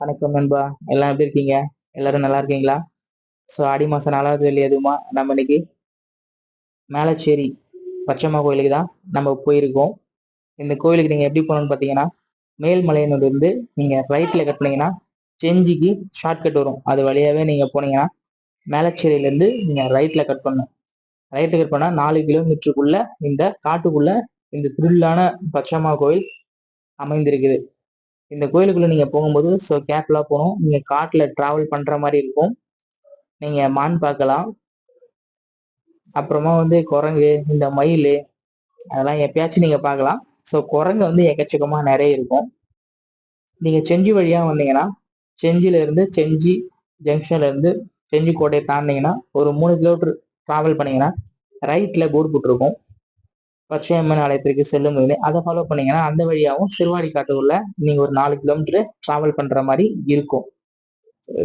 வணக்கம் நண்பா. எல்லாம் எப்படி இருக்கீங்க? எல்லாரும் நல்லா இருக்கீங்களா? ஸோ ஆடி மாதம் நாலாவது வெள்ளி எதுவுமா? நம்ம இன்னைக்கு மேலச்சேரி பச்சம்மா கோயிலுக்கு தான் நம்ம போயிருக்கோம். இந்த கோயிலுக்கு நீங்கள் எப்படி போகணும்னு பார்த்தீங்கன்னா மேல்மலையனூர்லேருந்து நீங்கள் ரைட்டில் கட் பண்ணீங்கன்னா செஞ்சிக்கு ஷார்ட்கட் வரும். அது வழியாகவே நீங்கள் போனீங்கன்னா மேலச்சேரியிலேருந்து நீங்கள் ரைட்டில் கட் பண்ணணும் ரைட்டில் கட் பண்ணால் நாலு கிலோமீட்டருக்குள்ளே இந்த காட்டுக்குள்ளே இந்த த்ரில்லான பச்சைமா கோயில் அமைந்திருக்குது. இந்த கோயிலுக்குள்ள நீங்க போகும்போது ஸோ கேப்லாம் போகணும். நீங்க காட்டுல டிராவல் பண்ற மாதிரி இருக்கும். நீங்க மான் பார்க்கலாம். அப்புறமா வந்து குரங்கு இந்த மயில் அதெல்லாம் எப்பயாச்சும் நீங்க பார்க்கலாம். ஸோ குரங்கு வந்து எக்கச்சக்கமாக நிறைய இருக்கும். நீங்க செஞ்சி வழியா வந்தீங்கன்னா செஞ்சில இருந்து செஞ்சி ஜங்ஷன்ல இருந்து செஞ்சி கோட்டையை தாண்டிங்கன்னா ஒரு மூணு கிலோமீட்டர் டிராவல் பண்ணீங்கன்னா ரைட்ல போர்டு போட்டிருக்கும். பச்சையம்மன் ஆலயத்திற்கு செல்லும் வழி அதை ஃபாலோ பண்ணீங்கன்னா அந்த வழியாகவும் சிறுவாடி காட்டுக்குள்ள நீங்க ஒரு நாலு கிலோமீட்டர் டிராவல் பண்ற மாதிரி இருக்கும்.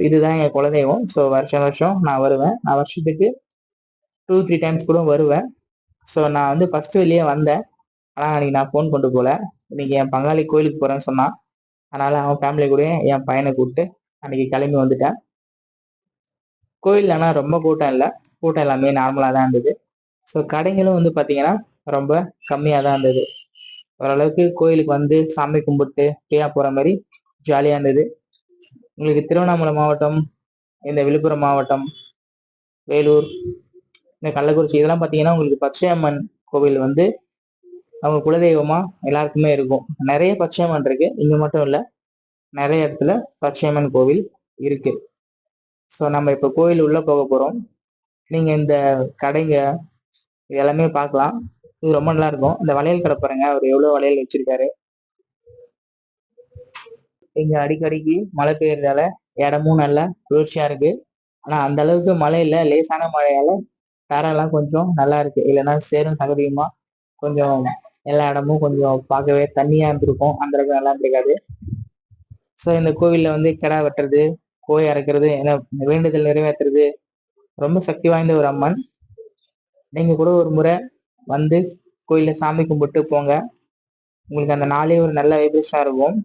இதுதான் என் குலதெய்வம். ஸோ வருஷம் வருஷம் நான் வருவேன். நான் வருஷத்துக்கு டூ த்ரீ டைம்ஸ் கூட வருவேன். ஸோ நான் வந்து ஃபர்ஸ்ட் வெளியே வந்தேன். ஆனால் அன்னைக்கு நான் ஃபோன் கொண்டு போகல இன்னைக்கு என் பங்காளி கோயிலுக்கு போறேன்னு சொன்னான். அதனால அவன் ஃபேமிலி கூட என் பையனை கூப்பிட்டு அன்னைக்கு கிளம்பி வந்துட்டேன். கோயில் ஆனால் ரொம்ப கூட்டம் இல்லை. கூட்டம் எல்லாமே நார்மலாக தான் இருந்தது. ஸோ கடைங்களும் வந்து பார்த்தீங்கன்னா ரொம்ப கம்மியாக தான் இருந்தது. ஓரளவுக்கு கோயிலுக்கு வந்து சாமி கும்பிட்டு ஃப்ரீயாக போகிற மாதிரி ஜாலியாக இருந்தது. உங்களுக்கு திருவண்ணாமலை மாவட்டம் இந்த விழுப்புரம் மாவட்டம் வேலூர் இந்த கள்ளக்குறிச்சி இதெல்லாம் பார்த்தீங்கன்னா உங்களுக்கு பச்சையம்மன் கோவில் வந்து அவங்க குலதெய்வமா எல்லாருக்குமே இருக்கும். நிறைய பச்சையம்மன் இருக்கு. இங்க மட்டும் இல்லை நிறைய இடத்துல பச்சையம்மன் கோவில் இருக்கு. ஸோ நம்ம இப்போ கோயில் உள்ள போக போறோம். நீங்க இந்த கடைங்க இது எல்லாமே பார்க்கலாம். இது ரொம்ப நல்லா இருக்கும் இந்த வளையல் கடை பாருங்க. அவர் எவ்வளவு வளையல் வச்சிருக்காரு. இங்க அடிக்கடிக்கு மழை பெய்யறதால இடமும் நல்லா குளிர்ச்சியா இருக்கு. ஆனா அந்த அளவுக்கு மழை இல்ல. லேசான மழையால தரெல்லாம் கொஞ்சம் நல்லா இருக்கு இல்லைன்னா சேரும் சகதியுமா? கொஞ்சம் எல்லா இடமும் கொஞ்சம் பார்க்கவே தண்ணியா இருந்திருக்கும். அந்த அளவுக்கு நல்லா இருந்திருக்காது. ஸோ இந்த கோவில்ல வந்து கிடா வெட்டுறது கோயை அறுக்கிறது என்ன வேண்டுதல் நிறைவேற்றுறது ரொம்ப சக்தி வாய்ந்த ஒரு அம்மன். நீங்க கூட ஒரு முறை வந்து கோயிலில் சாமி கும்பிட்டு போங்க. உங்களுக்கு அந்த நாளே ஒரு நல்ல வைப்ரேஷனா இருக்கும்.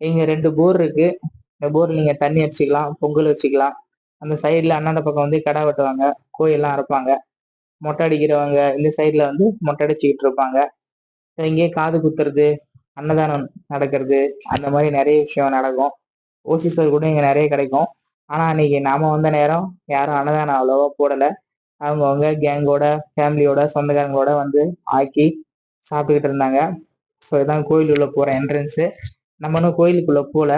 இங்க ரெண்டு போர் இருக்கு. இந்த போர் நீங்க தண்ணி அடிச்சுக்கலாம் பொங்கல் வச்சுக்கலாம். அந்த சைடில் அண்ணாந்த பக்கம் வந்து கடை வெட்டுவாங்க. கோயிலெல்லாம் அறுப்பாங்க. மொட்டை அடிக்கிறவங்க இந்த சைடில் வந்து மொட்டை அடிச்சுக்கிட்டு இருப்பாங்க. இங்கே காது குத்துறது அன்னதானம் நடக்கிறது அந்த மாதிரி நிறைய விஷயம் நடக்கும். ஓசி கூட இங்க நிறைய கிடைக்கும். ஆனா அன்னைக்கு நாம வந்த நேரம் யாரும் அன்னதானம் அவ்வளோவா போடலை. அவங்கவுங்க கேங்கோட ஃபேமிலியோட சொந்தக்காரங்களோட வந்து ஆக்கி சாப்பிட்டுக்கிட்டு இருந்தாங்க. ஸோ இதான் கோயிலுக்குள்ளே போகிற போற என்ட்ரன்ஸு நம்ம இன்னும் கோயிலுக்குள்ள போல.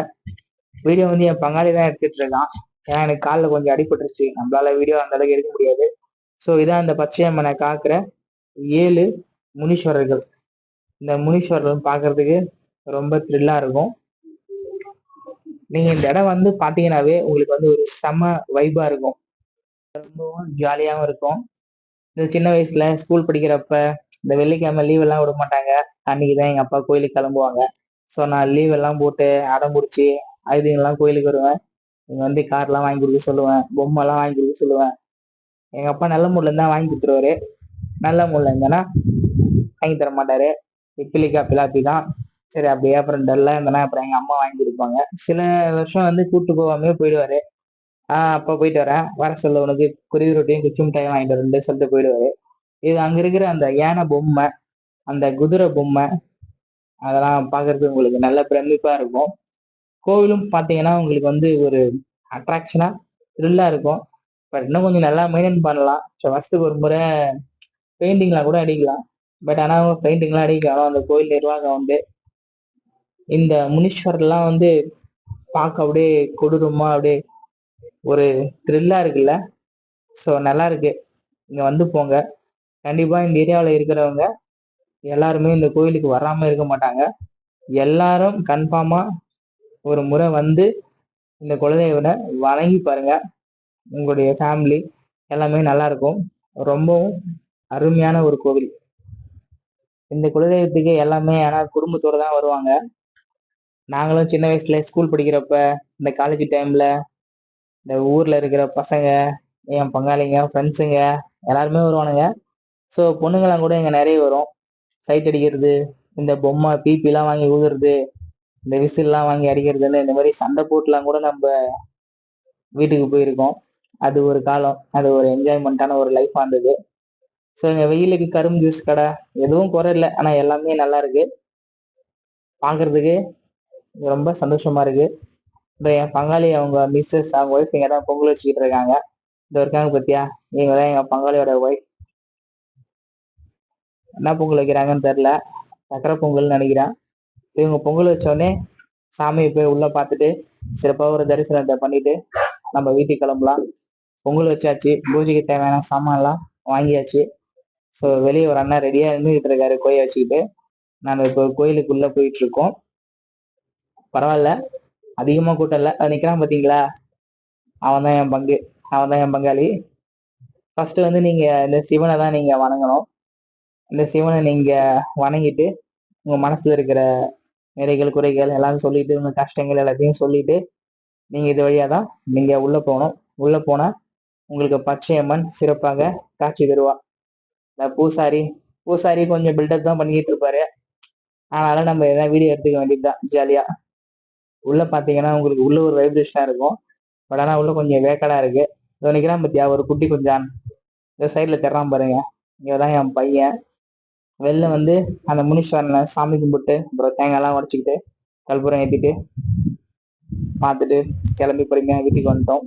வீடியோ வந்து என் பங்காளி தான் எடுத்துட்டு இருக்கான். ஏன்னா எனக்கு காலில் கொஞ்சம் அடிபட்டுருச்சு. நம்மளால வீடியோ அந்த அளவுக்கு எடுக்க முடியாது. ஸோ இதான் இந்த பச்சையம்மனை காக்குற ஏழு முனீஸ்வரர்கள். இந்த முனீஸ்வரர்கள் பார்க்கறதுக்கு ரொம்ப த்ரில்லா இருக்கும். நீங்க இந்த இடம் வந்து பாத்தீங்கன்னாவே உங்களுக்கு வந்து ஒரு செம வைபா இருக்கும். ரொம்பவும் ஜாலியாகவும் இருக்கும். இந்த சின்ன வயசுல ஸ்கூல் படிக்கிறப்ப இந்த வெள்ளிக்கிழமை லீவ் எல்லாம் விட மாட்டாங்க. அன்னைக்கு தான் எங்கள் அப்பா கோயிலுக்கு கிளம்புவாங்க. ஸோ நான் லீவ் எல்லாம் போட்டு அடம் பிடிச்சி ஐதுங்கெல்லாம் கோயிலுக்கு வருவேன். இங்கே வந்து கார்லாம் வாங்கி கொடுக்க சொல்லுவேன். பொம்மை எல்லாம் வாங்கி கொடுக்க சொல்லுவேன். எங்கள் அப்பா நல்ல மூட்ல இருந்தா வாங்கி கொடுத்துருவாரு. நல்ல மூட்ல இருந்தேன்னா வாங்கி தர மாட்டாரு. இப்பிலிக்கா பிலாப்பி தான் சரி அப்படியே அப்புறம் டல்லாக இருந்தேன்னா அப்புறம் எங்கள் அம்மா வாங்கி கொடுப்பாங்க. சில வருஷம் வந்து கூட்டு போகாமே போயிடுவாரு. ஆஹ் அப்ப போயிட்டு வரேன். வர சொல்ல உனக்கு குருவி ரொட்டியும் குச்சி மிட்டாயும் வாங்கிட்டு வரேன் சொல்லிட்டு போயிடுவாரு இது அங்க இருக்கிற அந்த யானை பொம்மை அந்த குதிரை பொம்மை அதெல்லாம் பார்க்கறதுக்கு உங்களுக்கு நல்ல பிரமிப்பா இருக்கும். கோவிலும் பார்த்தீங்கன்னா உங்களுக்கு வந்து ஒரு அட்ராக்ஷனா த்ரில்லா இருக்கும். பட் இன்னும் கொஞ்சம் நல்லா மெயின்டைன் பண்ணலாம். ஸோ வருஷத்துக்கு ஒரு முறை பெயிண்டிங்லாம் கூட அடிக்கலாம். பட் ஆனால் அவங்க பெயிண்டிங்லாம் அடிக்கலாம் அந்த கோயில் நிர்வாகம் வந்து இந்த முனீஸ்வரர்லாம் வந்து பார்க்க அப்படியே கொடூரமாக அப்படியே ஒரு த்ரில்லா இருக்குல்ல? ஸோ நல்லா இருக்கு இங்க வந்து போங்க. கண்டிப்பா இந்த ஏரியாவில் இருக்கிறவங்க எல்லாருமே இந்த கோயிலுக்கு வராம இருக்க மாட்டாங்க. எல்லாரும் கன்ஃபார்மா ஒரு முறை வந்து இந்த குலதெய்வனை வணங்கி பாருங்க. உங்களுடைய ஃபேமிலி எல்லாமே நல்லா இருக்கும் ரொம்பவும் அருமையான ஒரு கோவில். இந்த குலதெய்வத்துக்கு எல்லாமே ஆனால் குடும்பத்தோடு தான் வருவாங்க. நாங்களும் சின்ன வயசுல ஸ்கூல் படிக்கிறப்ப இந்த காலேஜ் டைம்ல இந்த ஊர்ல இருக்கிற பசங்க என் பங்காளிங்க ஃப்ரெண்ட்ஸுங்க எல்லாருமே வருவானுங்க. ஸோ பொண்ணுங்களாம் கூட இங்கே நிறைய வரும். சைட் அடிக்கிறது இந்த பொம்மை பிபிலாம் வாங்கி ஊதுறது இந்த விசில்லாம் வாங்கி அடிக்கிறதுன்னு இந்த மாதிரி சண்டை போட்டுலாம் கூட நம்ம வீட்டுக்கு போயிருக்கோம். அது ஒரு காலம் அது ஒரு என்ஜாய்மெண்ட்டான ஒரு லைஃப் இருந்தது. ஸோ இங்கே வெயிலுக்கு கரும்பு ஜூஸ் கடை எதுவும் குறை இல்லை ஆனால் எல்லாமே நல்லா இருக்கு. பார்க்கறதுக்கு ரொம்ப சந்தோஷமா இருக்கு. இப்போ என் பங்காளி அவங்க மிஸ்ஸஸ் அவங்க ஒய்ஃப் இங்கே தான் பொங்கல் வச்சுக்கிட்டு இருக்காங்க. இந்த இருக்காங்க பத்தியா? இவங்க தான் எங்கள் பங்காளியோட ஒய்ஃப் என்ன பொங்கல் வைக்கிறாங்கன்னு தெரில சக்கரை பொங்கல்னு நினைக்கிறேன். இவங்க பொங்கல் வச்சோடனே சாமியை போய் உள்ள பார்த்துட்டு சிறப்பாக ஒரு தரிசனத்தை பண்ணிட்டு நம்ம வீட்டுக்கு கிளம்பலாம். பொங்கல் வச்சாச்சு. பூஜைக்கு தேவையான சாமான்லாம் வாங்கியாச்சு. ஸோ வெளியே ஒரு அண்ணா ரெடியாக நின்றுக்கிட்டு இருக்காரு கோயில் வச்சுக்கிட்டு. நாங்கள் இப்போ கோயிலுக்குள்ளே போயிட்டு இருக்கோம். பரவாயில்ல. அதிகமாக கூட்டம் இல்லை. நிக்கிறான் நிற்கிறான் பார்த்தீங்களா அவன் தான் என் பங்கு. அவன் தான் என் பங்காளி. ஃபர்ஸ்ட் வந்து நீங்க இந்த சிவனை தான் நீங்க வணங்கணும். இந்த சிவனை நீங்க வணங்கிட்டு உங்க மனசுல இருக்கிற நிறைகள் குறைகள் எல்லாம் சொல்லிட்டு உங்க கஷ்டங்கள் எல்லாத்தையும் சொல்லிட்டு நீங்க இது வழியா தான் நீங்க உள்ள போகணும். உள்ள போனா உங்களுக்கு பச்சையம்மன் சிறப்பாக காட்சி தருவா. இந்த பூசாரி பூசாரி கொஞ்சம் பில்டப் தான் பண்ணிக்கிட்டு இருப்பாரு. அதனால நம்ம எதாவது வீடியோ எடுத்துக்க வேண்டியதுதான் ஜாலியா உள்ள பாத்தீங்கன்னா உங்களுக்கு உள்ள ஒரு வைப்ரேஷனா இருக்கும். பட் ஆனா உள்ள கொஞ்சம் வேக்கடா இருக்கு. நினைக்கிறேன் பத்தியா? ஒரு குட்டி குஞ்சான். இந்த சைட்ல தெர்றான் பாருங்க. இங்கதான் என் பையன். வெளில வந்து அந்த முனீஸ்வரனை சாமி கும்பிட்டு அப்புறம் தேங்காய்லாம் உடச்சிக்கிட்டு கல்பூரம் ஏற்றிட்டு பார்த்துட்டு கிளம்பி பொறுமையா வீட்டுக்கு வந்துட்டோம்.